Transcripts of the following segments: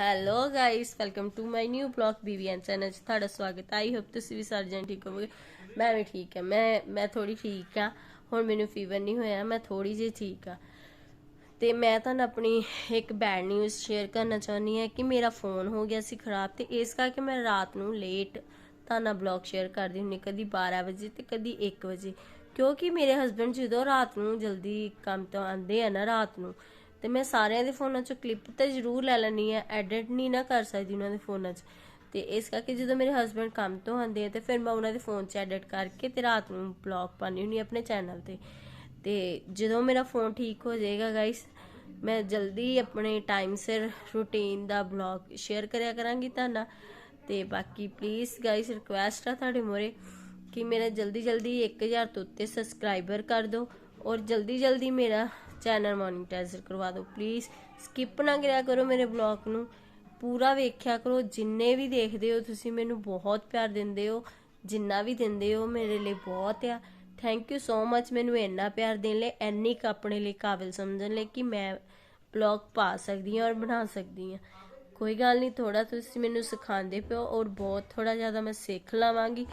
Hello guys, welcome to my new blog BBN channel 'ਚ ਤੁਹਾਡਾ ਸਵਾਗਤ ਆਈ ਹੋਪ ਤੁਸੀਂ ਵੀ ਸਾਰੇ ਜਣ ਠੀਕ ਹੋਵੋਗੇ। ਮੈਂ ਵੀ ਠੀਕ ਹਾਂ। ਮੈਂ ਮੈਂ ਥੋੜੀ ਠੀਕ ਆ ਹੁਣ ਮੈਨੂੰ ਫੀਵਰ ਨਹੀਂ ਹੋਇਆ। ਮੈਂ ਥੋੜੀ ਜਿਹੀ ਠੀਕ ਆ ਤੇ ਮੈਂ ਤੁਹਾਨੂੰ ਆਪਣੀ ਇੱਕ ਬੈਡ ਨਿਊਜ਼ ਸ਼ੇਅਰ ਕਰਨਾ ਚਾਹੁੰਦੀ ਹਾਂ ਕਿ ਮੇਰਾ ਫੋਨ ਹੋ ਗਿਆ ਸੀ ਖਰਾਬ ਤੇ ਇਸ ਕਰਕੇ ਮੈਂ ਰਾਤ ਨੂੰ ਲੇਟ ਤੁਹਾਨੂੰ ਬਲੌਗ ਸ਼ੇਅਰ ਕਰਦੀ ਹੁੰਦੀ ਕਦੀ 12 ਵਜੇ ਤੇ ਕਦੀ 1 ਵਜੇ। ਕਿਉਂਕਿ ਮੇਰੇ ਹਸਬੰਡ ਜਦੋਂ ਰਾਤ ਨੂੰ ਜਲਦੀ ਕੰਮ ਤੋਂ ਆਉਂਦੇ ਆ ਨਾ ਰਾਤ ਨੂੰ ਤੇ ਮੈਂ ਸਾਰਿਆਂ ਦੇ ਫੋਨਾਂ 'ਚੋਂ ਕਲਿੱਪ ਤਾਂ ਜ਼ਰੂਰ ਲੈ ਲੈਣੀ ਆ ਐਡਿਟ ਨਹੀਂ ਨਾ ਕਰ ਸਕਦੀ ਉਹਨਾਂ ਦੇ ਫੋਨਾਂ 'ਚ। ਤੇ ਇਸ ਕਰਕੇ ਜਦੋਂ ਮੇਰੇ ਹਸਬੰਡ ਕੰਮ ਤੋਂ ਆਉਂਦੇ ਆ ਤੇ ਫਿਰ ਮੈਂ ਉਹਨਾਂ ਦੇ ਫੋਨ 'ਚ ਐਡਿਟ ਕਰਕੇ ਤੇ ਰਾਤ ਨੂੰ ਬਲੌਗ ਪਾਣੀ ਹੁੰਦੀ ਆਪਣੇ ਚੈਨਲ ਤੇ। ਤੇ ਜਦੋਂ ਮੇਰਾ ਫੋਨ ਠੀਕ ਹੋ ਜਾਏਗਾ ਗਾਇਸ ਮੈਂ ਜਲਦੀ ਆਪਣੇ ਟਾਈਮ ਸਿਰ ਰੂਟੀਨ ਦਾ ਬਲੌਗ ਸ਼ੇਅਰ ਕਰਿਆ ਕਰਾਂਗੀ ਤੁਹਾਨੂੰ ਤੇ ਬਾਕੀ ਪਲੀਜ਼ ਗਾਇਸ ਰਿਕੁਐਸਟ ਆ ਤੁਹਾਡੇ ਮੋਰੇ ਕਿ ਮੇਰਾ ਜਲਦੀ ਜਲਦੀ 1000 ਤੋਂ ਉੱਤੇ ਸਬਸਕ੍ਰਾਈਬਰ ਕਰ ਦਿਓ ਔਰ ਜਲਦੀ ਜਲਦੀ ਮੇਰਾ ਚੈਨਲ ਮੋਨੀਟਾਈਜ਼ਰ ਕਰਵਾ ਦਿਓ ਪਲੀਜ਼ ਸਕਿਪ ਨਾ ਕਰਿਆ ਕਰੋ ਮੇਰੇ ਬਲੌਗ ਨੂੰ। ਪੂਰਾ ਵੇਖਿਆ ਕਰੋ, ਜਿੰਨੇ ਵੀ ਦੇਖਦੇ ਹੋ ਤੁਸੀਂ ਮੈਨੂੰ ਬਹੁਤ ਪਿਆਰ ਦਿੰਦੇ ਹੋ, ਜਿੰਨਾ ਵੀ ਦਿੰਦੇ ਹੋ ਮੇਰੇ ਲਈ ਬਹੁਤ ਆ। ਥੈਂਕ ਯੂ ਸੋ ਮੱਚ ਮੈਨੂੰ ਇੰਨਾ ਪਿਆਰ ਦੇਣ ਲਈ, ਇੰਨੀ ਕੁ ਆਪਣੇ ਲਈ ਕਾਬਿਲ ਸਮਝਣ ਲਈ ਕਿ ਮੈਂ ਬਲੌਗ ਪਾ ਸਕਦੀ ਹਾਂ ਔਰ ਬਣਾ ਸਕਦੀ ਹਾਂ। ਕੋਈ ਗੱਲ ਨਹੀਂ ਥੋੜਾ ਤੁਸੀਂ ਮੈਨੂੰ ਸਿਖਾਉਂਦੇ ਪਿਓ ਔਰ ਬਹੁਤ ਥੋੜਾ ਜ਼ਿਆਦਾ ਮੈਂ ਸਿੱਖ ਲਵਾਂਗੀ।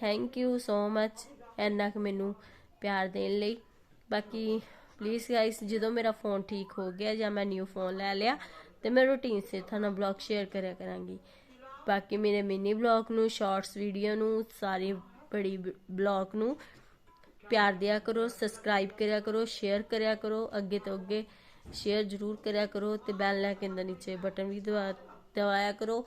ਥੈਂਕ ਯੂ ਸੋ ਮੱਚ ਇੰਨਾ ਕੁ ਮੈਨੂੰ ਪਿਆਰ ਦੇਣ ਲਈ। ਬਾਕੀ ਪਲੀਜ਼ ਗਾਇਸ ਜਦੋਂ ਮੇਰਾ ਫੋਨ ਠੀਕ ਹੋ ਗਿਆ ਜਾਂ ਮੈਂ ਨਿਊ ਫੋਨ ਲੈ ਲਿਆ, ਤੇ ਮੈਂ ਰੂਟੀਨ ਸੇ ਤੁਹਾਨੂੰ ਬਲੌਗ ਸ਼ੇਅਰ ਕਰਿਆ ਕਰਾਂਗੀ। ਬਾਕੀ ਮੇਰੇ ਮਿਨੀ ਬਲੌਗ ਨੂੰ ਸ਼ਾਰਟਸ ਵੀਡੀਓ ਨੂੰ, ਸਾਰੇ ਬੜੀ ਬਲੌਗ ਨੂੰ ਪਿਆਰ ਦਿਆ ਕਰੋ ਸਬਸਕ੍ਰਾਈਬ ਕਰਿਆ ਕਰੋ ਸ਼ੇਅਰ ਕਰਿਆ ਕਰੋ, ਅੱਗੇ ਤੋਂ ਅੱਗੇ ਸ਼ੇਅਰ ਜ਼ਰੂਰ ਕਰਿਆ ਕਰੋ ਤੇ ਬੈਲ ਆਈਕਨ ਦੇ ਨੀਚੇ ਬਟਨ ਵੀ ਦਬਾ ਦਵਾਇਆ ਕਰੋ।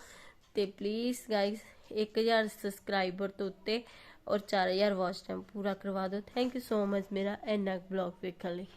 ਤੇ ਪਲੀਜ਼ ਗਾਇਸ 1000 ਸਬਸਕ੍ਰਾਈਬਰ ਤੋਂ ਉੱਤੇ ਔਰ 4000 ਵਾਚ ਟਾਈਮ ਪੂਰਾ ਕਰਵਾ ਦਿਓ। ਥੈਂਕ ਯੂ ਸੋ ਮਚ ਮੇਰਾ ਇੰਨਾ ਬਲੌਗ ਵੇਖਣ ਲਈ।